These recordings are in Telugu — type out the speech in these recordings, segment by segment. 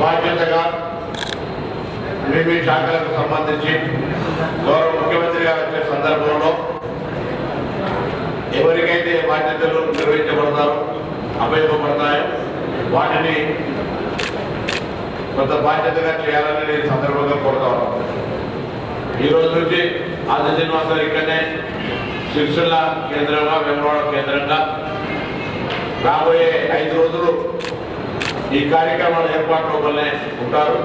బాధ్యతగా మీ మీ శాఖలకు సంబంధించి గౌరవ ముఖ్యమంత్రి గారు వచ్చే సందర్భంలో ఎవరికైతే బాధ్యతలు నిర్వహించబడతారో అభ్యర్థపడతాయో వాటిని కొంత బాధ్యతగా చేయాలని నేను సందర్భంగా కోరుతా ఉన్నాను. ఈ రోజు నుంచి ఆది శ్రీనివాసరావు ఇక్కడనే సిరిసిల్ల కేంద్రంగా వెంగళవాడ కేంద్రంగా రాబోయే ఐదు రోజులు ఈ కార్యక్రమాల ఏర్పాట్లో వల్లే ఉంటారు.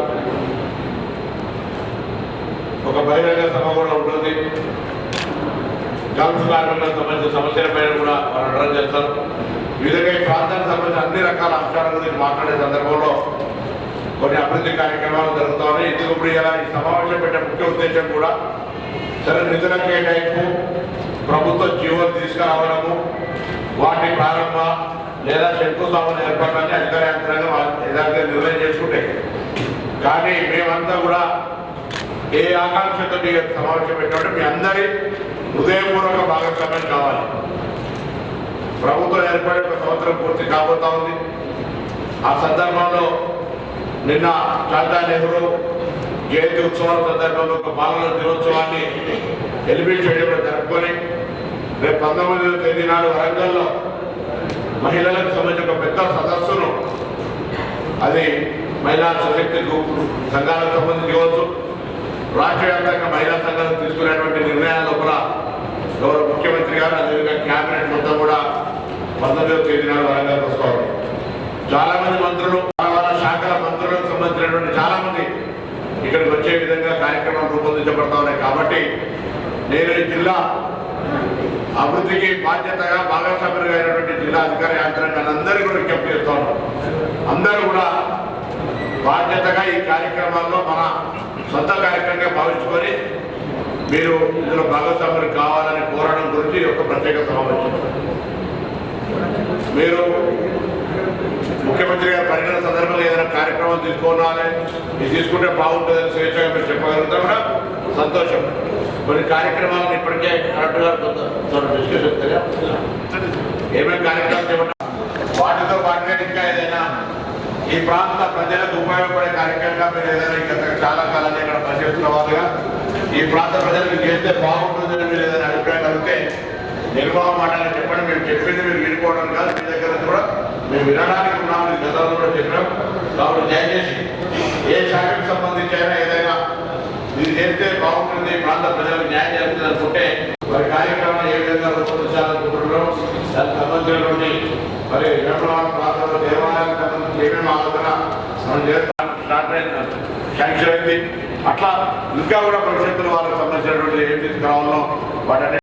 ఒక బహిరంగ సభ కూడా ఉంటుంది. గల్ఫ్ కార్మికులకు సంబంధించిన సమస్యల పైన కూడా వారు అడ్రస్ చేస్తారు. ఈ విధంగా ఈ ప్రాంతానికి సంబంధించిన అన్ని రకాల అంశాల గురించి మాట్లాడే సందర్భంలో కొన్ని అభివృద్ధి కార్యక్రమాలు జరుగుతా ఉన్నాయి. ఇందుకు ఇప్పుడు ఇలా ఈ సమావేశం పెట్టే ముఖ్య ఉద్దేశం కూడా సరే నిధుల కేటాయింపు ప్రభుత్వ జీవోలు తీసుకురావడము వాటి ప్రారంభ లేదా శంకుస్థాపన ఏర్పడాలని అధికార యంత్రాంగం నిర్ణయం చేసుకుంటే. కానీ మేమంతా కూడా ఏ ఆకాంక్షతో మీ సమావేశం పెట్టినట్టు మీ అందరి హృదయపూర్వక భాగస్వామ్యం కావాలి. ప్రభుత్వం ఏర్పడే ఒక సంవత్సరం పూర్తి కాబోతా ఉంది. ఆ సందర్భంలో నిన్న చాచా నెహ్రూ జయంతి ఉత్సవాల సందర్భంలో ఒక పాలన దినోత్సవాన్ని ఎలిమినేట్ చేయడం జరుపుకొని రేపు పంతొమ్మిదవ తేదీ నాడు వరంగల్లో మహిళలకు సంబంధించిన పెద్ద అది మహిళా సశక్తి గ్రూప్ సంఘాలకు సంబంధించి ఇవ్వచ్చు. రాష్ట్ర వ్యాప్తంగా మహిళా సంఘాలు తీసుకునేటువంటి నిర్ణయాల కూడా గౌరవ ముఖ్యమంత్రి గారు అదేవిధంగా క్యాబినెట్ మొత్తం కూడా పంతొమ్మిదవ తేదీ నాడు వరంగల్ వస్తారు. చాలా మంది మంత్రులు వాళ్ళ శాఖల మంత్రులకు సంబంధించినటువంటి చాలా మంది ఇక్కడికి వచ్చే విధంగా కార్యక్రమాలు రూపొందించబడతా ఉన్నాయి. కాబట్టి నేను ఈ జిల్లా అభివృద్ధికి బాధ్యతగా భాగస్వామ్యులుగా అయినటువంటి జిల్లా అధికార యంత్రాంగాన్ని అందరికీ కూడా విజ్ఞప్తి చేస్తాను అందరూ కూడా బాధ్యతగా ఈ కార్యక్రమాల్లో మన సొంత కార్యక్రమంగా భావించుకొని మీరు ఇందులో భాగస్వాములు కావాలని కోరడం గురించి ఒక ప్రత్యేక సమావేశం. మీరు ముఖ్యమంత్రి గారి పర్యటన సందర్భంగా ఏదైనా కార్యక్రమం తీసుకోవాలి ఇది తీసుకుంటే బాగుంటుందని స్వేచ్ఛగా మీరు చెప్పగలుగుతా కూడా సంతోషం. కొన్ని కార్యక్రమాలను ఇప్పటికే కరెక్ట్గా డిస్కషన్ ఏమేమి కార్యక్రమాలు చేపట్టాలి వాటితో పాటుగా ఇంకా ఏదైనా ఈ ప్రాంత ప్రజలకు ఉపయోగపడే కార్యక్రమంగా మీరు ఏదైనా ఇంకా చాలా కాలంగా ఇక్కడ పనిచేస్తున్న వాళ్ళుగా ఈ ప్రాంత ప్రజలకు చేస్తే బాగుంటుందని మీరు ఏదైనా అభిప్రాయం అడిగితే నిర్మాణ మాటలు చెప్పండి. మేము చెప్పింది మీరు వినుకోవడం కాదు. మీ దగ్గర కూడా మేము వినడానికి ఉన్నామని గతంలో కూడా చెప్పినాం కాబట్టి దయచేసి ఏ శాఖకు సంబంధించి అయినా ఏదైనా ఇది చేస్తే బాగుంటుంది ప్రాంత ప్రజలకు న్యాయం జరుగుతుంది అనుకుంటే మరి కార్యక్రమాన్ని ఏ విధంగా రూపొందించాలనుకుంటున్నాం దానికి సంబంధించినటువంటి మరి వేమలవాడ ప్రాంతంలో దేవాలయానికి సంబంధించి ఏమేమి ఆలోచన మనం చేస్తాం స్టార్ట్ అయింది. శాంక్షన్ అయింది అట్లా ఇంకా కూడా భవిష్యత్తులో వాళ్ళకి సంబంధించినటువంటి ఏం తీసుకురావాలో వాటి